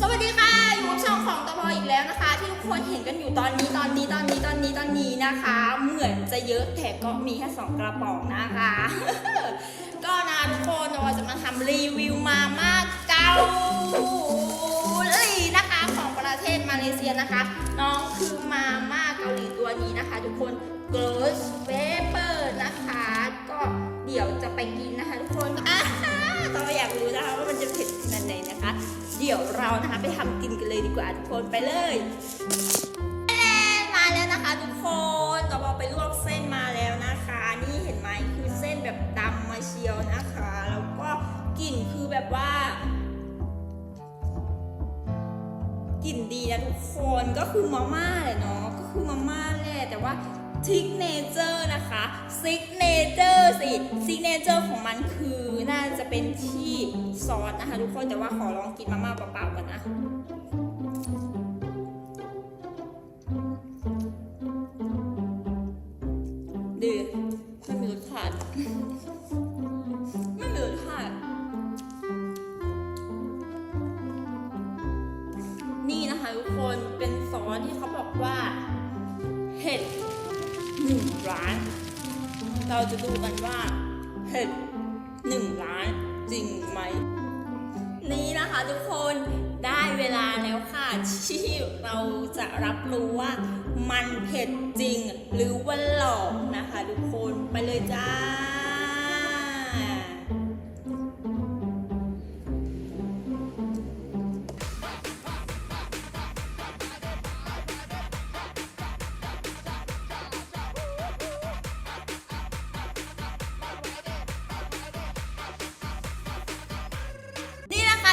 สวัสดีค่ะ อยู่กับช่องของตพออีกแล้วนะคะ ที่ทุกคนเห็นกันอยู่ตอนนี้ตอนนี้ตอนนี้ตอนนี้ตอนนี้นะคะ เหมือนจะเยอะแต่ก็มีแค่สองกระป๋องนะคะ ก็นะทุกคนเราจะมาทำรีวิวมาม่าเกา เลเซียนะคะ น้องคือมาม่าเกาหลีตัวนี้นะคะ ทุกคน Ghost Pepper นะคะ ก็เดี๋ยวจะไปกินนะคะ ทุกคนอ่าเราอยากรู้นะคะว่ามันจะเผ็ดขนาดไหนนะคะ เดี๋ยวเรานะคะไปทำกินกันเลยดีกว่าทุกคนไปเลยมาแล้วนะคะ ทุกคนต่อมาไปลวกเส้นมาแล้วนะคะ นี่เห็นไหมคือเส้นแบบดำมาเชียวนะคะ แล้วก็กลิ่นคือแบบว่า กลิ่นดีนะทุกคนก็คือมาม่าแหละเนาะก็คือมาม่าแหละแต่ว่าทิกเนเจอร์นะคะซิกเนเจอร์สิซิกเนเจอร์ของมันคือน่าจะเป็นที่ซอสนะคะทุกคนแต่ว่าขอลองกินมาม่าเปล่าๆก่อนนะดีไม่มีรสชาติ นะคะทุกคนเป็นซอสที่เขาบอกว่าเห็ดหนึ่งล้าน เราจะดูกันว่าเห็ดหนึ่งล้านจริงไหม นี่นะคะทุกคนได้เวลาแล้วค่ะที่เราจะรับรู้ว่ามันเผ็ดจริงหรือว่าหลอกนะคะทุกคนไปเลยจ้า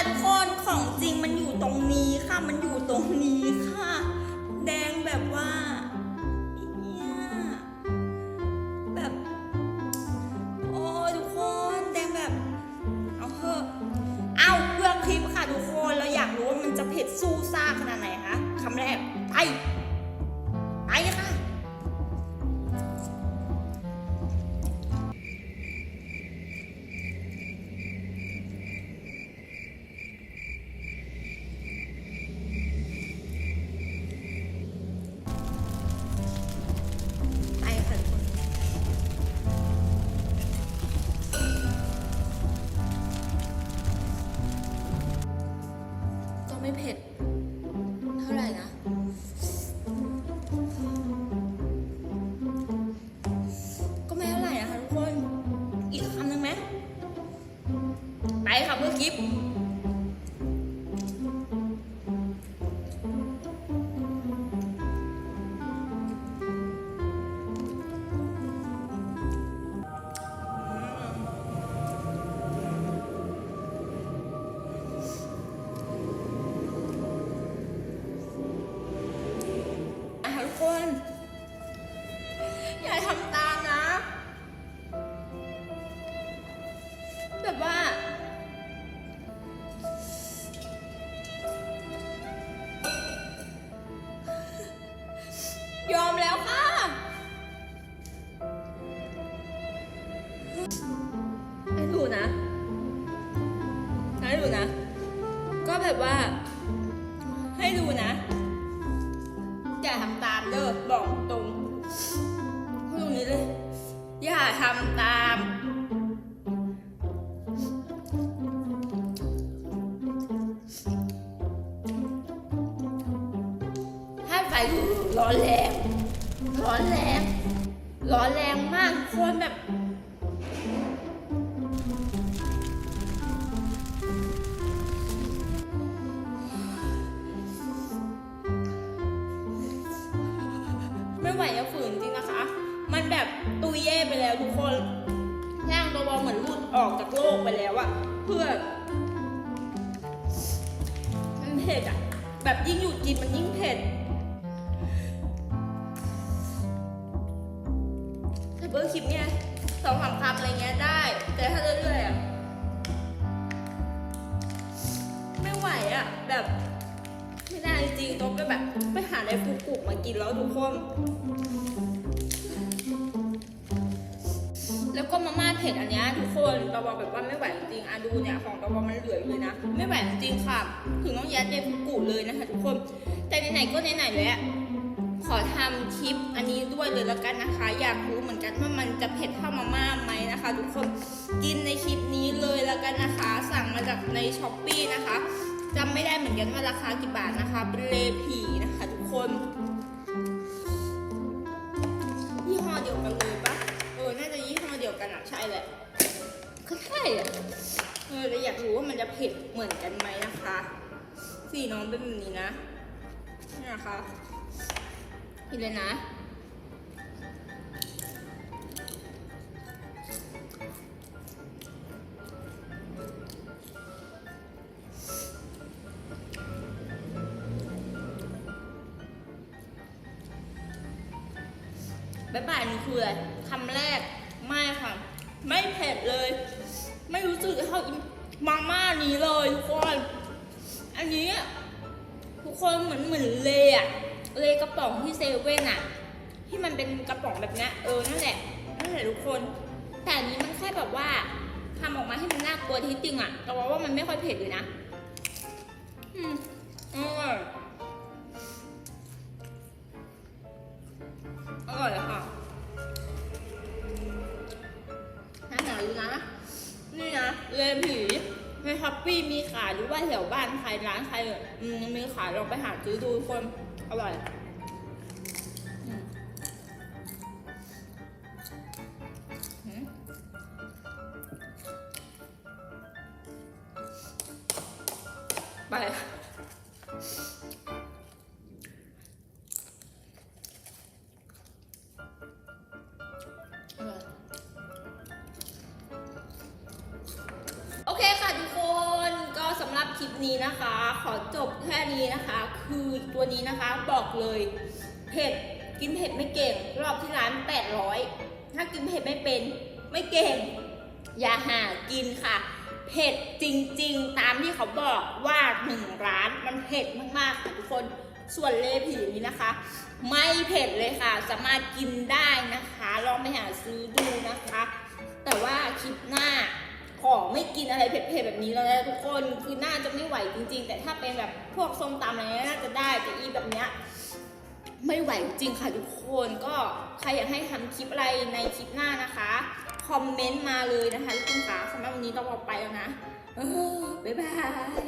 ทุกคนของจริงมันอยู่ตรงนี้ค่ะ มันอยู่ตรงนี้ค่ะ แดงแบบว่าเนี่ยแบบ โอ้ทุกคนแดงแบบ เอาเถอะเอาเพื่อคลิปค่ะทุกคน เราอยากรู้ว่ามันจะเผ็ดสู้ซ่าขนาดไหนคะคำแรกไป ไม่เผ็ด เท่าไหร่นะก็ไม่เท่าไหร่นะคะทุกคน อีกคำหนึ่งไหมไปค่ะเพื่อกีบ ให้ดูนะ ก็แบบว่า ให้ดูนะอย่าทำตามเด้อบอกตรงพูดตรงนี้เลย อย่าทำตามถ้าไฟร้อนแรงร้อนแรงร้อนแรงมากทุกคนแบบ ไม่ไหวจะฝืนจริงนะคะ มันแบบตุยเย่ไปแล้วทุกคนร่างตัวบอลเหมือนหลุดออกจากโลกไปแล้วอะเพื่อมันเผ็ดอะแบบยิ่งอยู่กินมันยิ่งเผ็ดแต่เบอร์คลิปเนี่ยสองสามคำอะไรเงี้ยได้ ไปฟูกุมากินแล้วทุกคน แล้วก็มาม่าเผ็ดอันนี้ทุกคนตะบอกแบบว่าไม่ไหวจริงๆอะดูเนี่ยของตะบอกมันเหลืออยู่เลยนะ ไม่ไหวจริงค่ะ ถึงต้องยัดในฟุกุเลยนะคะทุกคน แต่ไหนๆก็ไหนๆแล้วขอทำคลิปอันนี้ด้วยเลยแล้วกันนะคะ อยากรู้เหมือนกันว่ามันจะเผ็ดเท่ามาม่าไหมนะคะ ทุกคนกินในคลิปนี้เลยแล้วกันนะคะ สั่งมาจากในช้อปปีนะคะ จำไม่ได้เหมือนกันว่าราคากี่บาทนะคะเป็นเลผีนะคะทุกคนยี่ห้อเดียวกันเลยปะเออ น่าจะยี่ห้อเดียวกันอะใช่แหละก็ใช่อะเออแต่อยากรู้ว่ามันจะเผ็ดเหมือนกันไหมนะคะ สีน้องเป็นแบบนี้นะนี่นะคะนี่เลยนะ บ๊ายบายนี่คืออะไรคำแรกไม่ค่ะ ไม่เผ็ดเลย ไม่รู้สึกเท่าอีมาม่านี้เลยทุกคนอันนี้ทุกคนเหมือนเหมือนเลอะเลกระป๋องที่เซเว่นอะที่มันเป็นกระป๋องแบบนี้เออนั่นแหละนั่นแหละทุกคน แต่อันนี้มันแค่แบบว่าทำออกมาให้มันน่ากลัวที่จริงอะแต่ว่าว่ามันไม่ค่อยเผ็ดเลยนะ อืมอร่อย ร่อยเลยค่ะน่าหนาอยู่นะ นี่นะเลผีในช้อปปี้มีขายหรือว่าแถวบ้านใครร้านใครอืมมีขายลองไปหาซื้อดูทุกคนอร่อยอืมอืมไป ลิปนี้นะคะ ขอจบแค่นี้นะคะ คือตัวนี้นะคะบอกเลยเผ็ดกินเผ็ดไม่เก่ง รอบที่ร้าน 800 ถ้ากินเผ็ดไม่เป็นไม่เก่ง อย่าหากินค่ะเผ็ดจริงๆ ตามที่เขาบอกว่าหนึ่งร้านมันเผ็ดมากๆค่ะทุกคนส่วนเลผีนี้นะคะ ไม่เผ็ดเลยค่ะ สามารถกินได้นะคะ ลองไปหาซื้อดูนะคะ แต่ว่าคลิปหน้า ขอไม่กินอะไรเผ็ดๆแบบนี้แล้วนะทุกคนคือน่าจะไม่ไหวจริง ๆ แต่ถ้าเป็นแบบพวกส้มตำอะไรน่าจะได้แต่อีแบบเนี้ยไม่ไหวจริงค่ะทุกคนก็ใครอยากให้ทำคลิปอะไรในคลิปหน้านะคะคอมเมนต์มาเลยนะคะทุกคนค่ะสำหรับวันนี้ต้องออกไปแล้วนะบ๊ายบาย